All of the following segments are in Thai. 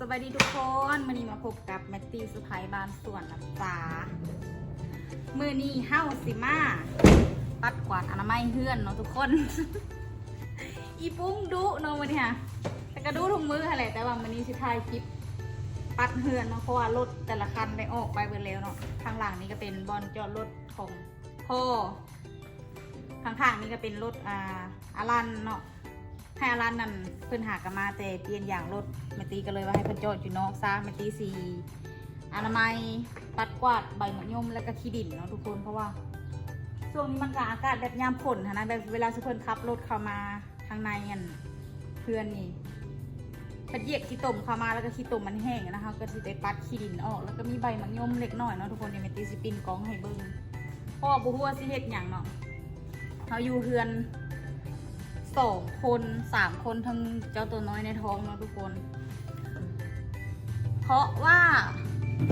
สวัสดีทุกคนมื่อนี้มาพบกับแมตตี้สุภัยบานส่วนน้ำตามื่อนี้เฮ้าสิมาปัดกวาดอนามัยเฮือนเนาะทุกคน อีปุ้งดุเนาะวันนี้ค่ะแต่ก็ดุทุกมือค่ะแหละแต่ว่าวันนี้สิถ่ายคลิป ปัดเฮือนเนาะเพราะว่ารถแต่ละคันได้ออกไปเบิดแล้วเนาะข้างหลังนี้ก็เป็นบอลจอดรถของพ่อข้างๆนี่ก็เป็นรถอ่าอารันเนาะ ให้อารันนั่นเพิ่นหากนมาแต่เปลี่ยนอย่างรถมตตีก็เลยว่าให้เพิ่นจอดอยู่นอกซะแมตตีสีอนามัยปัดกวาดใบมะยมแล้วก็ขี้ดินเนาะทุกคนเพราะว่าช่วงนี้มันก็อากาศแบบยามฝนนะแบบเวลาสุเพิ่นขับรถเข้ามาทางในอันเพื่อนนี่เพิ่นเหยียบขี้ตมเข้ามาแล้วก็ขี้ตมมันแห้งนะคะก็สิไปปัดขี้ดินออก แล้วก็มีใบมะยมเล็กน้อยเนาะทุกคนเดี๋ยวมตตีสิปินกองให้เบิ่งเพราะว่าบ่ฮู้ว่าสิเฮ็ดหยังเนาะเราอยู่เฮือน สองคนสามคนทั้งเจ้าตัวน้อยในท้องเนาะทุกคน เพราะว่า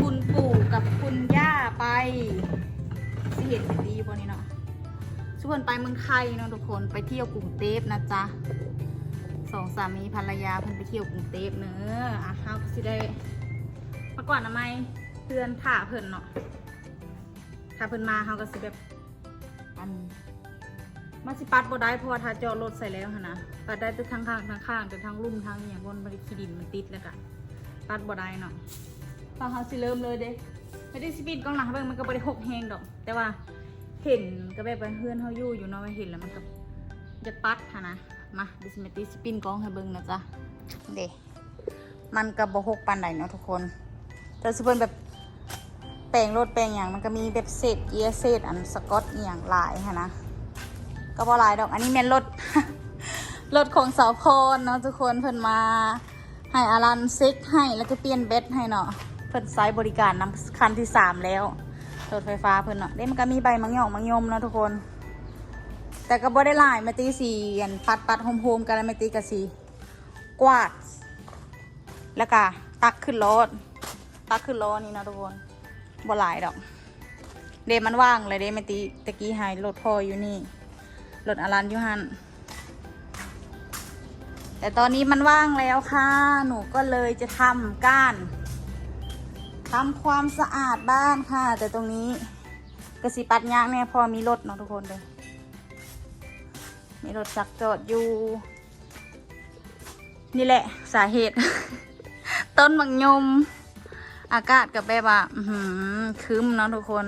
คุณปู่กับคุณย่าไปสิเห็นดีบนนี้เนาะชวนไปเมืองไทยเนาะทุกคนไปเที่ยวกรุงเทพนะจ๊ะสองสามีภรรยาเพิ่นไปเที่ยวกรุงเทพเนอะอะเขาก็สิได้ประกวดทำไมเพื่อนถ่าเพิ่นเนาะถ้าเพิ่นมาเขาก็สิแบบอัน มาสิปัดบ่ได้เพราะว่าถ้าจอรถใส่แล้วหั่นนะปัดได้แต่ทางข้างทางข้างแต่ทางลุ่มทางอหย่างบนบริขีดินมันติดแล้วก็ปัดบ่ได้เนาะตอนเขาสิเริ่มเลยเด้ไม่ได้สปีดกล้องหลังเบิ่งมันก็บ่ได้หกแฮงดอก แต่ว่าเห็นก็แบบเพื่อนเขาอยู่อยู่เนาะว่าเห็นแล้วมันก็จะปัดหั่นนะมาดิสเมติสปินกล้องให้เบิ่งนะจ๊ะเด้มันก็บ่หกปานใดเนาะทุกคนแต่สิเพิ่นแบบแปลงรถแปลงอย่างมันก็มีแบบเศษเกียเศษอันสกอตอย่างหลายหั่นนะ ก็บ่หลายดอก อันนี้แม่นรถ รถของสาวพรเนาะทุกคนเพิ่นมา ให้อารันเซ็กให้แล้วก็เปลี่ยนเบสให้เนาะเพิ่นใช้บริการนำคันที่สามแล้วรถไฟฟ้าเพิ่นเนาะเด้มันก็มีใบมังยอกมังยมเนาะทุกคน แต่ก็บ่ได้หลายมาตีสีอันปัดปัดโฮมโฮมกันแล้วมาตีกะสีกวาด แล้วก็ตักขึ้นรถตักขึ้นรถนี่เนาะทุกคนบ่หลายดอก เดมันว่างเลยเดมาตีตะกี้หายรถพออยู่นี่ รถอลันยูฮัน แต่ตอนนี้มันว่างแล้วค่ะ หนูก็เลยจะทำก้านทำความสะอาดบ้านค่ะ แต่ตรงนี้กระสีปัดยางเนี่ยพอมีรถเนาะทุกคนเลย มีรถจักจอดอยู่ นี่แหละสาเหตุ ต้นมังยม อากาศกับแบบว่าคืมเนาะทุกคน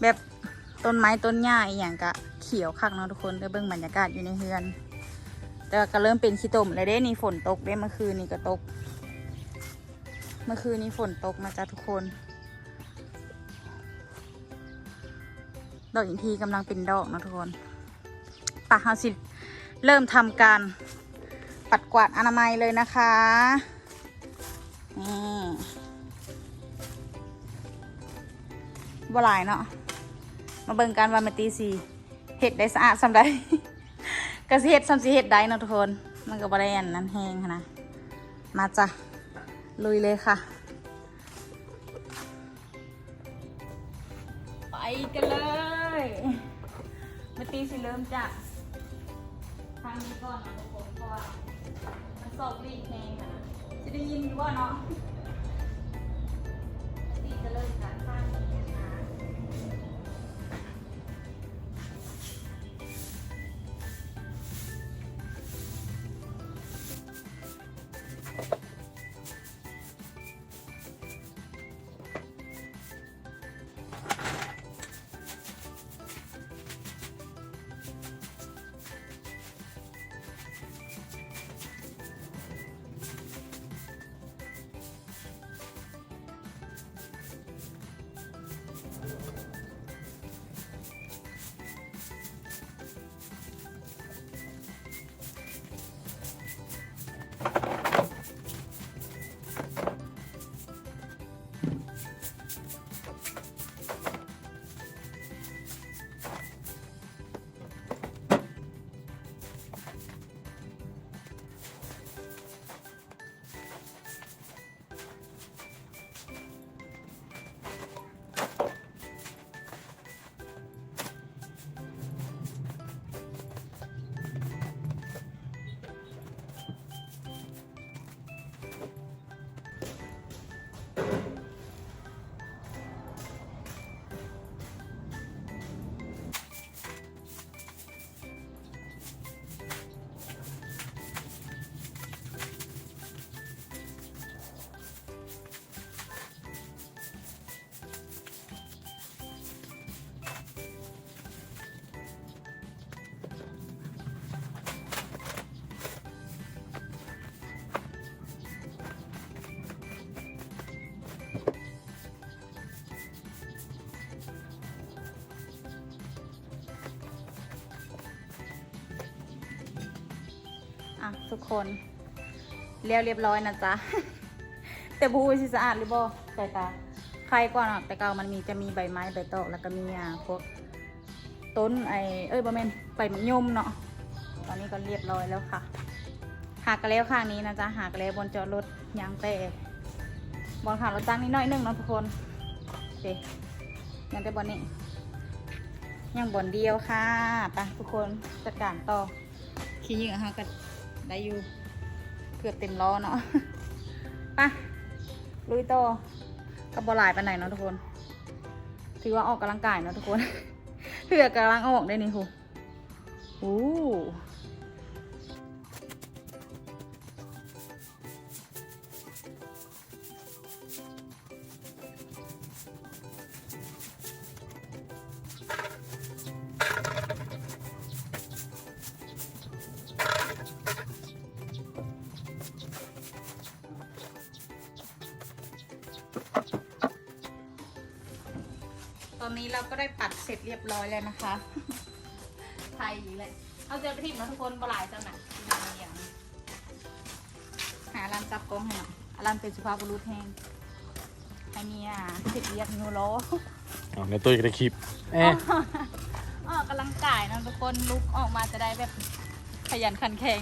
แบบต้นไม้ต้นหญ้าอหย่างกะ เขียวคักเนาะทุกคนได้เบิ่งบรรยากาศอยู่ในเฮือน แต่ก็เริ่มเป็นขี้ตมเลยเด้นี่ฝนตกเด้เมื่อคืนนี่ก็ตก เมื่อคืนนี้ฝนตกนะจ๊ะทุกคน ดอกอินทีกำลังเป็นดอกเนาะทุกคนปะเฮาสิเริ่มทำการปัดกวาดอนามัยเลยนะคะนี่บ่หลายเนาะ มาเบิ่งกันว่าแมตีสี่ เห็ดได้สะอาดสำได้ก็สิเห็ดสำสิเห็ดได้เนาะทุกคน มันก็บ่ได้อันนั้นแห้งนะ มาจ้ะ ลุยเลยค่ะ ไปกันเลยแมตีสิเริ่มจากทางนี้ก่อนนะทุกคนเพราะว่ามันสอบรีดแห้งค่ะนะจะได้ยินอยู่ว่าเนาะตีจะเริ่มจากข้าง คนเรียวเรียบร้อยนะจ๊ะ แต่บูสิสะอาดหรือบ่สายตาใครก่อนอะแต่เก่ามันมีจะมีใบไม้ใบตอกแล้วก็มีอ่าพวกต้นไอเอ้ยบะเมนใบมะยมเนาะตอนนี้ก็เรียบร้อยแล้วค่ะหากกันแล้วข้างนี้นะจ๊ะหากแล้วบนจอดรถยางแต่บอลขารถจ้างนิดหน่อยนึงเนาะทุกคนโอเคยังแต่บอลนี้ยังบนเดียวค่ะไปทุกคนจัดการต่อขี้เยื่อเขาก็ ได้อยู่ เกือบเต็มล้อเนาะปะลุยต่อกับบอลายไปไหนเนาะทุกคน ถือว่าออกกำลังกายเนาะทุกคนเผื่อกำลังออกได้นี่ครูโอ้ นนี้เราก็ได้ปัดเสร็จเรียบร้อยแล้วนะคะ ไทยเลยเอาเจอไปทิมเนาะทุกคนบอลายจังหนักอย่างหาร้านจับกล้องให้หน่อยร้านเป็นสุภาพบุรุษแห้งให้เนี่ยสิบเรียกนูโรอ๋อในตัวอีกในคลิปเอ๊ะออกกำลังกายนะทุกคนลุกออกมาจะได้แบบขยันขันแข็ง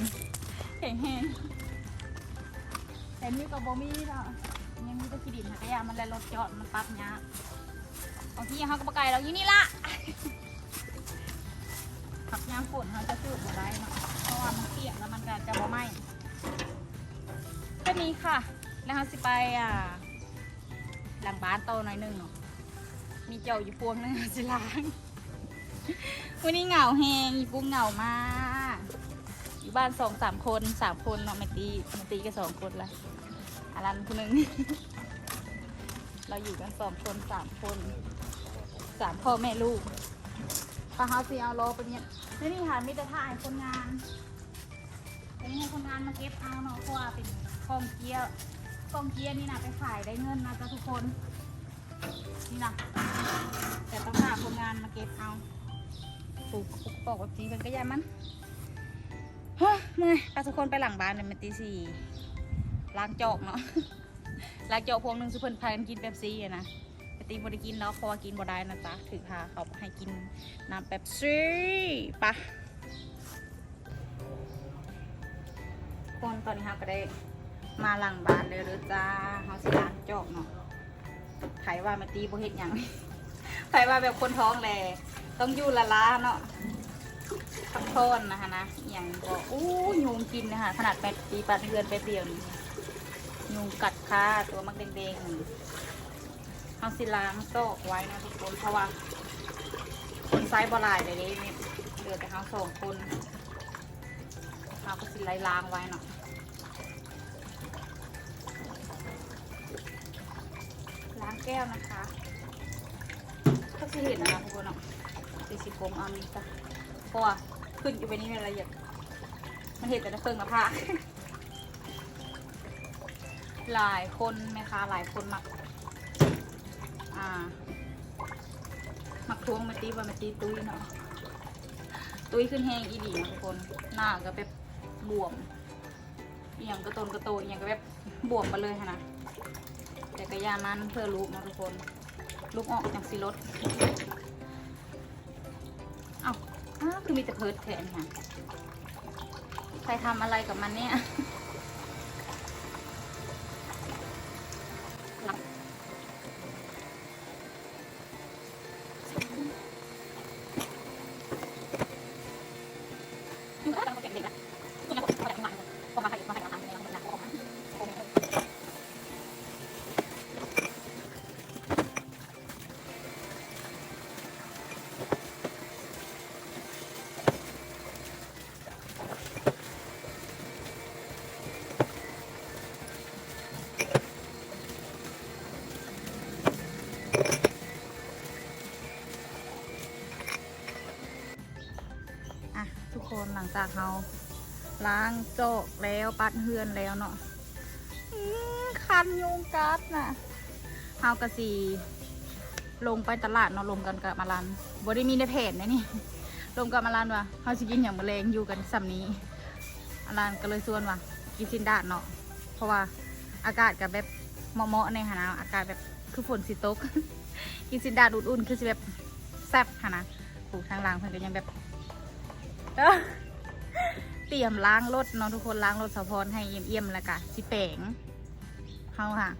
แข็งแห้งเห็นมีกับโบมี่เนาะยังมีแตะขีดินหักยามันเลยรถจอดมันปั๊บเนี้ย บางทีเขาก็บไกลเราอยู่นี่ละขับยางฝนเขาจะสูบมาได้เนาะเพราะว่ามันเปียกแล้วมันก็จะบ่ไหม้แค่นี้ค่ะ แล้วเขาสิไปอ่าหลังบ้านโตหน่อยหนึงเนาะมีเจ้าอยู่พวงนึงสิล้างวันนี้เหงาแหงอีปุ้งเหงามากอยู่บ้านสองสามคนสามคนเนาะไม่ตีไม่ตีก็สองคนละอารันคนหนึ่งเราอยู่กันสองคนสามคน สามพ่อแม่ลูกพาเฮาสิเอาโลไปเนี่ยแล้วนี่ค่ะมีแต่ถ่ายคนงานอันนี้ให้คนงานมาเก็บเอาเนาะเพราะว่าเป็นกองเกียร์กองเกียร์นี่นะไปขายได้เงินนะจ๊ะทุกคน นี่นะแต่ต้องหาคนงานมาเก็บเอาปลูกปลูกปอกแบบจีเป็นก็ยามันเฮ้ยเมื่อยไปทุกคนไปหลังบ้านเนี่ยมันตีสี่ล้างจอกเนาะล้างจอกพวงหนึ่งสุพรรณพากันกินเป๊ปซี่อะนะ ตีบไดิกินแล้วเพราะว่ากินบ่ได้นะจ๊ะถือพาเขาให้กินน้ำเป๊ปซี่ปะคนตอนนี้เราก็ได้มาหลังบ้านเลยเด้อจ้าเขาสิล้างจอกเนาะไผว่ามาตีบ่เฮ็ดหยังไผว่าแบบคนท้องแลต้องอยู่ละล้าเนาะทักทอนนะคะนะอย่างก็อู้ยุงกินนะคะขนาดแปดปีปัดเดือนไปเดียวนี่ยุงกัดขาตัวมักแดงๆ เอาสิล้างโซกไว้นะทุกคนเพราะว่า คนไซส์บหลายเลยนี่เหลือแต่เขาสองคนเราก็สิไล่ล้างไว้เนาะล้างแก้วนะคะก็จะเห็นนะคะทุกคนเนาะสี่สิบโมเอานี้จ้ะเพราะว่าขึ้นอยู่ไปนี่ในละเอียดมันเห็นแต่ในเฟิงกับผ้าหลายคนไหมคะหลายคนมัก มักทวงมาตีว่ามาตีตุ้ยเนาะตุ้ยขึ้นแห้งอีหลีนะทุกคน หน้าก็แบบบวมอย่างกระตนกระโตอย่างก็แบบบวมมาเลยค่ะนะแต่ก็ยามันเพื่อลูกนะทุกคน ลูกออกจากสิรถเอาอ้าวคือมีแต่เพิร์ดแทนค่ะใครทำอะไรกับมันเนี่ย หลังจากเราล้างโจกแล้วปัดเฮือนแล้วเนาะคันยุงกัดน่ะเฮากระสีลงไปตลาดเนาะลงกันกับมาลันบ่ได้มีในเพจนะนี่ ลงกับมาลันว่ะเฮาสิกินอย่างมะเร็งอยู่กันซ้ำนี้อันนั้นก็เลยส่วนว่ากินซินดาดเนาะเพราะว่าอากาศกับแบบเหมาะๆในหนะอากาศแบบคือฝนสิตก กินซินดาดอุ่นๆคือสิแบบแซ่บค่ะนะผูกทางหล่างเพิ่นก็ยังแบบเอ้อ ตรียมล้างรถเนาะทุกคนล้างรถสะพรให้เอี่ยมๆแล้วก็สิแปงเฮาค่ะ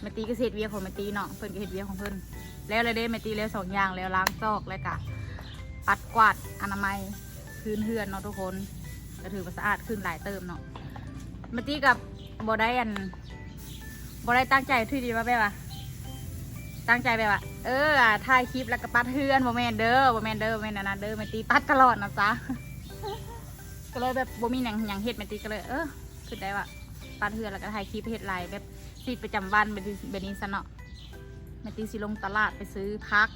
แม่ตีก็สิเฮ็เวียของแม่ตีเนาะเพิ่นก็เฮ็ดเวียของเพิ่นแล้วเลยเด้แม่ตีแล้วสองอย่างแล้วล้างซอกแล้วก็ปัดกวาดอนามัยพื้นเฮือนเนาะทุกคนก็ถือว่าสะอาดขึ้นหลายเติมเนาะแม่ตีกับบ่ได้อันบ่ได้ตั้งใจที่ดีว่าแบบว่าตั้งใจแบบว่าเออถ่ายคลิปแล้วก็ปัดเฮือนบ่แมนเด้อบ่แมนเดอบ่แม่นอันนะเด้อแม่ตีปัดตลอดนะจ๊ะ ก็เลยแบบบ่มีหยังหยังเฮ็ดแม่ตีก็เลยเออคือได้ว่าปัดเฮือแล้วก็ถ่ายคลิปเฮ็ดไลฟ์แบบชีวิประจำวันแบบนี้แบบนี้ซะเนาะแม่ตีสิลงตลาดไปซื้อพัก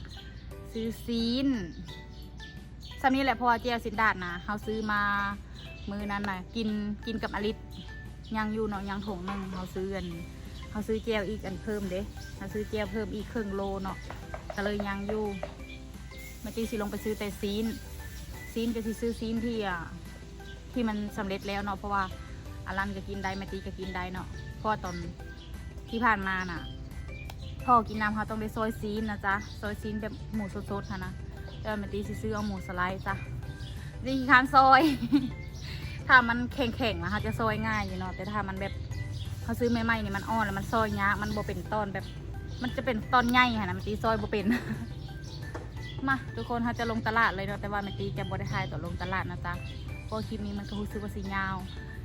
ซื้อซีนซ้ำนี้แหละเพราะว่าเจียวสินดาดนะเฮาซื้อมามือนั้นน่ะ กินกินกับอลิศยังอยู่เนาะยังถงหนึงเฮาซื้อกันเขาซื้อแก้วอีกอันเพิ่มเด้เขาซื้อแก้วเพิ่มอีกครึ่งโลเนาะก็เลยยังอยู่แม่ตีสิลงไปซื้อแต่ซีนซีนก็สิซื้อซีนที่อะ ที่มันสำเร็จแล้วเนาะเพราะว่าอารันก็กินได้แม่ตีก็กินได้เนาะเพราะว่าตอนที่ผ่านมาน่ะพ่อกินน้ำเขาต้องได้ซอยซีนนะจ๊ะซอยซีนแบบหมูสดๆค่ะนะแล้วแม่ตีสิซื้อเอาหมูสไลด์จ้ะนี่คานซอย ถ้ามันแข็งๆนะคะจะซอยง่ายอยู่เนาะแต่ถ้ามันแบบเขาซื้อใหม่ๆนี่มันอ่อนแล้วมันซอยยากมันโบเป็นตอนแบบ มันจะเป็นตอนใหญ่ค่ะนะมันตีซอยโบเป็นมาทุกคนเขาจะลงตลาดเลยเนาะแต่ว่าแม่ตีจะบ่ได้ทายต่อลงตลาดนะจ๊ะ เพราะคลิปนี้มันก็รู้สึกว่าสียาว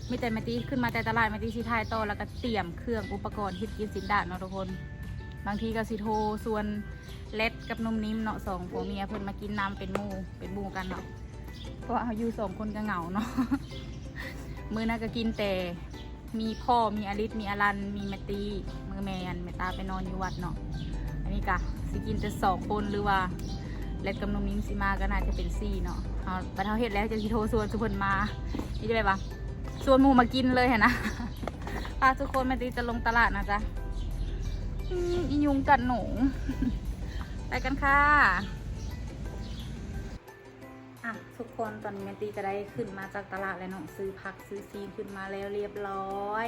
มีแต่ม่ตีขึ้นมาแต่ตลาดม่ตีสิทายต่อแล้วก็เตรียมเครื่องอุปกรณ์เฮ็ดกินสินดาดเนาะทุกคน บางทีก็สิโทรส่วนเล็ดกับนมนิ่มเนาะสองผัวเมียเพิ่นมากินน้ำเป็นหมู่เป็นหมู่กันเนาะเพราะเขาอยู่สองคนก็เหงาเนาะมือนั้นก็กินแต่มีพ่อมีอลิสมีอลัน มีแมตตีมือแมนแมตาไปนอนอยู่วัดเนาะอันนี้กะสิกินแต่สองคนหรือว่าเล็ดกับนมนิ้มสิมาก็น่าจะเป็นสี่เนาะ เอาบัดเทาเฮ็ดแล้วจะสิโทรส่วนสุพนมานี่จะไปปะส่วนหมูมากินเลยเห็นนะป้าทุกคนแมตตีจะลงตลาดนะจ๊ะอียุงกัดหนูไปกันค่ะอะ ทุกคนตอนนี้แมตตี้ก็ได้ขึ้นมาจากตลาดแล้วเนาะซื้อผักซื้อซีนขึ้นมาแล้วเรียบร้อย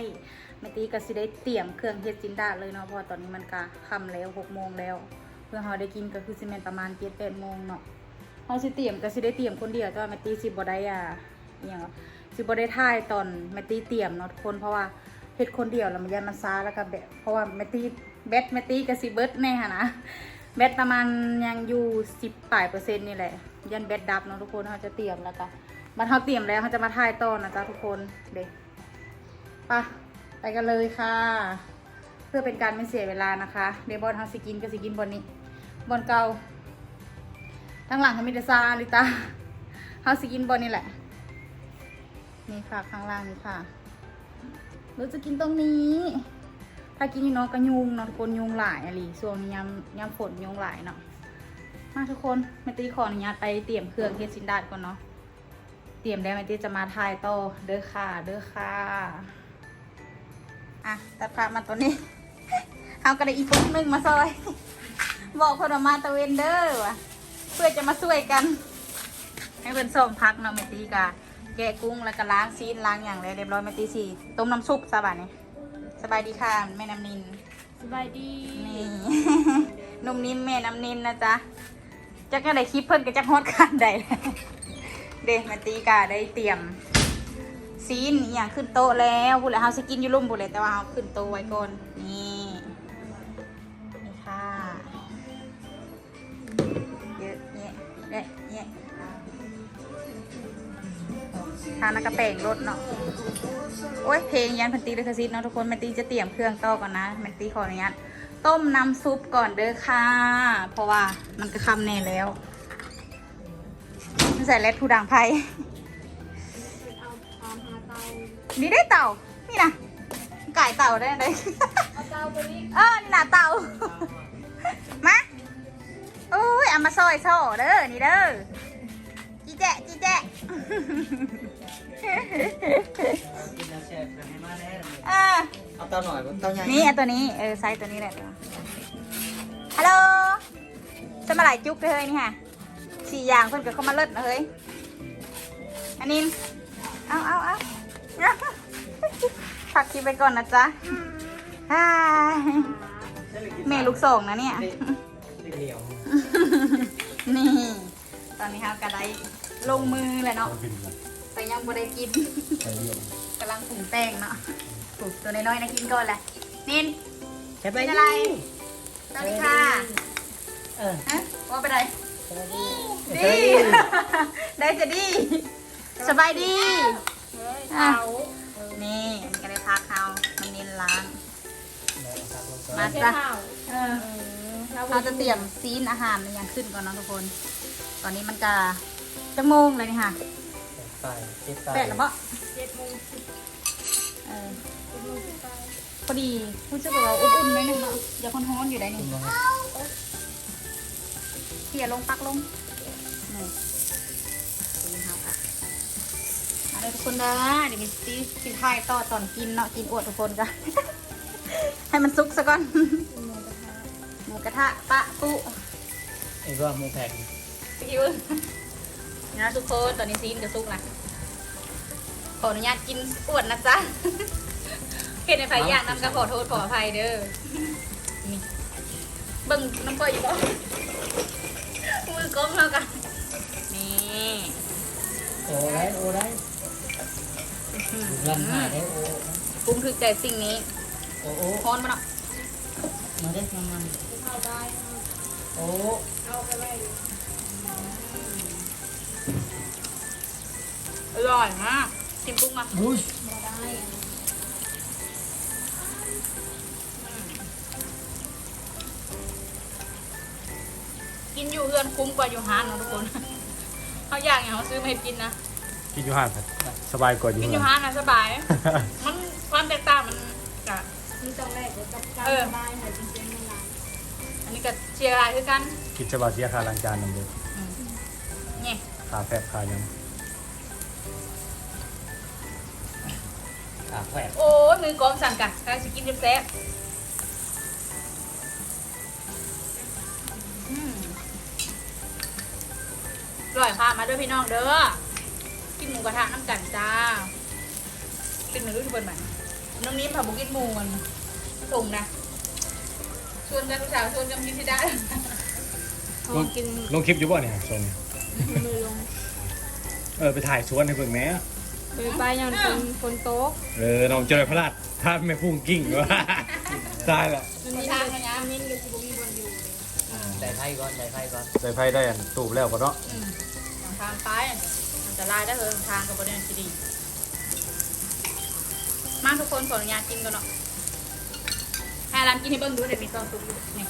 แมตตี้ก็สิได้เตรียมเครื่องเฮ็ดจินดาเลยเนาะเพราะตอนนี้มันก็ค่ำแล้วหกโมงแล้ว เพื่อเราได้กินก็คือสิแมนประมาณเจ็ดแปดโมงเนาะ เราสิเตรียมก็สิได้เตรียมคนเดียวแต่ว่าแมตตี้สิบ่ได้อะอหย่างสิบ่ได้ถ่ายตอนแมตตี้เตรียมเนาะทุกคนเพราะว่าเฮ็ดคนเดียวแล้วมันยันมันซาแล้วก็แบบเพราะว่าแมตตี้แบตแมตตี้ก็สิเบิดแน่ค่ะนะแบตประมาณยังอยู่สิบปลายเปอร์เซ็นต์นี่แหละยันแบตดับเนาะทุกคนเขาจะเตรียมแล้วก็มันเขาเตรียมแล้วเขาจะมาถ่ายตอนะจ๊ะทุกคนเด็กปะไปกันเลยค่ะ เพื่อเป็นการไม่เสียเวลานะคะ เดี๋ยวบอลเขาสิกินก็สิกินบอลนี้บอลเก่า ทั้งหลังเขามีแต่ซาลิตาเขาสิกินบอลนี่แหละ นี่ค่ะข้างล่างนี่ค่ะเราจะกินตรงนี้ ถ้ากินอยู่นาะก็ยุงเนาะทุกคนยุงหลายอะไรช่วงนี้ยามยามฝนยุงหลายเนาะมาทุกคนแม่ตีขออนุญาตไปเตรียมเครื่องเฮ็ดสินดาดก่อนเนาะเตรียมแล้วแม่ตีจะมาถ่ายโตเด้อค่ะเด้อค่ะอะแต่พามาตัวนี้เอากระดาษอีกปุ๊กหนึงมาซอย บอกเพนมาตะเวนเด้อว่ะ พื่อจะมาช่วยกัน ให้เพิ่นส่งพักเนาะแม่ตีกะแกะกุ้งแล้วก็ล้างซีนล้างอย่างแล้วเรียบร้อยแม่ตีสิต้มน้ำซุปซะบัดนี้สบายดีค่ะแม่น้ำนินสบายดีนี่ นุ่มนิ่มแม่น้ำนินนะจ๊ะจักก็ได้คลิปเพิ่นก็จักฮอดกันได้เด็กมาตีกาได้เตรียมซีนอหย่างขึ้นโต๊ะแล้วพูดแล้วเฮาสิกินอยู่รุ่มพูดเลยแต่ว่าเฮาขึ้นโต๊ะไว้ก่อนนี่นี่ ทานแล้วกระแป้งรสเนาะโอ้ยเพลงยันพันตีเลยคาซิดเนาะทุกคนแมนตีจะเตรียมเครื่องต่อก่อนนะแมนตีขออนุญาตต้มน้ำซุปก่อนเด้อค่ะ เพราะว่ามันก็คำแน่แล้วใส่เล็ดทูดังไพ่นี่ได้เต่า นี่นะไก่เต่าได้เลยเอาเตาตัวนี้เออนี่นะเต่า มาโอ้ยเอามาซอยโซ่เด้อ นี่เด้อจีแจจีแจ ออเอาเตาหน่อยเตาใหญ่นี่อันตัวนี้เออไซส์ตัวนี้แหละฮัลโหลจะมาหลายจุกเลยนี่ค่ะสี่อย่างเพิ่นก็เข้ามาเลิศนะเฮ้ยอันนี้เอาเอาเอาพักคลิปไปก่อนนะจ๊ะฮ่ายเมย์ลูกส่งนะเนี่ยเหนียวนี่ ตอนนี้ครับกระไดลงมือเลยเนาะต้องกินกัน แต่ยังบ่ได้กินไปเรียบกำลังปรุงแป้งเนาะปลูกตัวน้อยๆนะกินก่อนแหละนินใช่ไหมเป็นอะไรสวัสดีค่ะเออฮะว่าไปไหนสวัสดีดี ได้จะดี สบายดีเฮ้ยอะเตานี่ก็ได้พักเขามันนินล้างมาเทจ้ะเตาเออเออเราเราจะเตรียมซีนอาหารในอย่างขึ้นก่อนเนาะทุกคน ตอนนี้มันจะจะโมงเลยนี่ค่ะ ไปติดไปแปดแล้วปะเจ็ดโมงสิบเออเจ็ดโมงสิบไปพอดีรู้สึกว่าเราอุ่นๆหนิดนึงเนาะอย่าคนฮ้อนอยู่ได้นี่เขี่ยลงปักลงนี่นี่ครับค่ะเอาเลยทุกคนนะเดี๋ยวมีซีซีไทยต่อตอนกินเนาะกินอวดทุกคนกันให้มันสุกซะก่อนหมูกระทะหมูกระทะปะปุไอ้ว่ามูแพงพี่ว นะทุกคนตอนนี้ซีนจะสุกนะขออนุญาตกินอวดนะจ๊ะเห็นในไฟอยากนำก็ขอโทษขออภัยเด้อนี่เบิ่งน้ำเปล่อยอยู่บ่มือก้มแล้วกันนี่โอ้ได้โอ้ได้เงินหายได้โอ้ปรุงถึกใจสิ่งนี้โอ้โอ้ฮ้อนปะเนาะมาได้มามันเอาได้เอาโอ้เอาไปไว้ อร่อยมากชิมปรุงมาบุชมาได้กินอยู่เพื่อนคุ้มกว่าอยู่ห้างเนาะทุกคนเขาอยากอย่างเขาซื้อมาให้กินนะ กินอยู่ห้างครับสบายกว่าอยู่กินอยู่ห้าง ห้างนะสบาย มันความแตกต่างมันกะ นี่ต้องแรกกับการเออได้หายจริงๆไม่นานอันนี้ก็เชียร์อะไรคือกันกินจะบาเสียค่าล้างจานนั่นเองอืมนี่ค่าแพบค่ายัง ขาแขวกโอ้ยมือกองสั่นกะกำลังจะกินแซ่บๆอืมอร่อยค่ะมาด้วยพี่น้องเด้อ กินหมูกระทะน้ำกันจ้ากินหนึ่งรุ่นบนมันน้ำนี้ผักบุกินหมูมันส่งนะชวนกันผู้สาวชวนกันกินที่ได้พอกินลงคลิปอยู่บ่เนี่ยชมมือลง เออไปถ่ายสวนให้เพิ่งแหม่ ไปไปยังเป็นคนโต๊ะเออน้องเจริญพระราชถ้าไม่พุ่งกิ้งวะตายละมันนี่ทางเลยนะมันนี่กับสิบมีบอลอยู่ได้ไพ่ก่อนได้ไพ่ก่อนใส่ไพ่ได้อันตูบแล้วก็เนาะอืมทางไปอันตรายได้เลยทางกับประเด็นที่ดีมาทุกคนขออนุญาตกินกันเนาะให้ร้านกินให้เบิ้งดูเดี๋ยวมีซองตุ๊กอยู่นี่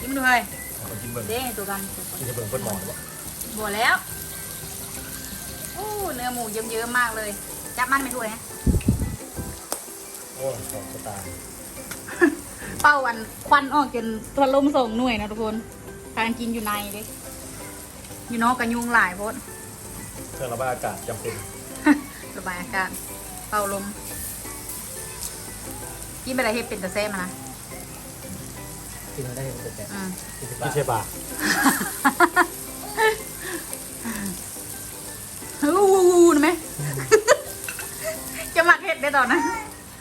กินมาดูเลยเอาไปกินเบิ่งเด้ตัวกันกินจะเบิ่งเพิ่นหมอหรือเปล่าบัวแล้วโอ้ เนื้อหมูเยิ้มๆมากเลย จับมันไม่ถ้วยนะโอ้สองสตาร์เป้าวันควันออกจนตัวลมส่งหน่วยนะทุกคนทานกินอยู่ในเด้อยู่นอกกันยุงหลายโพดเครื่องระบายอากาศจำเป็น ระบายอากาศเป่าลมกินไปอะไรเฮ็ดเป็นตะแซ่มานะกินมาได้หมดแต่อืมกินไม่ใช่ป่ะฮู้ ตอนนั้น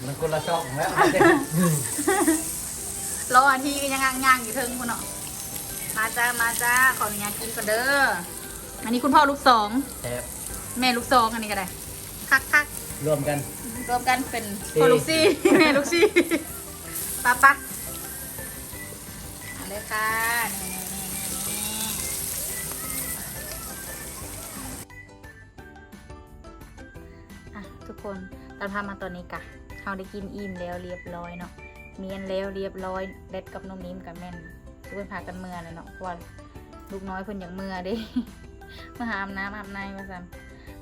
มันคนละช่องแล้วรออาทีก็ยังย่างๆอยู่เทิงคุณเนาะมาจ้ามาจ้าขออนุญาตกินก่อนเด้ออันนี้คุณพ่อลูกสองแทบแม่ลูกสองอันนี้ก็ได้คักคักรวมกันๆรวมกันเป็นสี่พ่อลูกซี่แม่ลูกซี่ปะปะเอาเลยค่ะนี่ๆๆอะทุกคน เราทำมาตอนนี้กะเราได้กินอิ่มแล้วเรียบร้อยเนาะเมียนแล้วเรียบร้อยเล็ดกับนมนิ่มกับแม่นทุกคนพากันเมื่อเลยเนาะเพราะว่าลูกน้อยเพิ่นอย่างเมื่อเด้มาหาอาบน้ำอาบในมาสั่น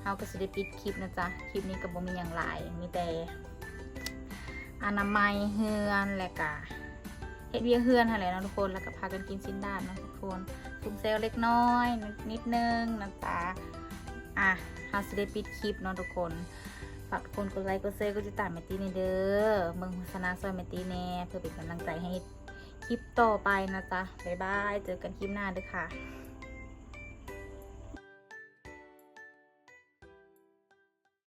เฮาก็สิได้ปิดคลิปนะจ๊ะ คลิปนี้ก็บ่มีอย่างหลาย มีแต่อนามัยเฮือนและกะเฮ็ดเวียเฮือนอะไรเนาะทุกคนแล้วก็พากันกินสิ้นด้านเนาะทุกคนซุ่มเซลเล็กน้อย นิดนึงนะจ๊ะอะเฮาสิได้ปิดคลิปเนาะทุกคน ฝากทุกคนกดไลค์กดแชร์กดติดตามเมตีในเด้อเมืองโฆษณาซอยเมตีแน่เพื่อเป็นกำลังใจให้คลิปต่อไปนะจ๊ะบ๊ายบายเจอกันคลิปหน้าเด้อค่ะ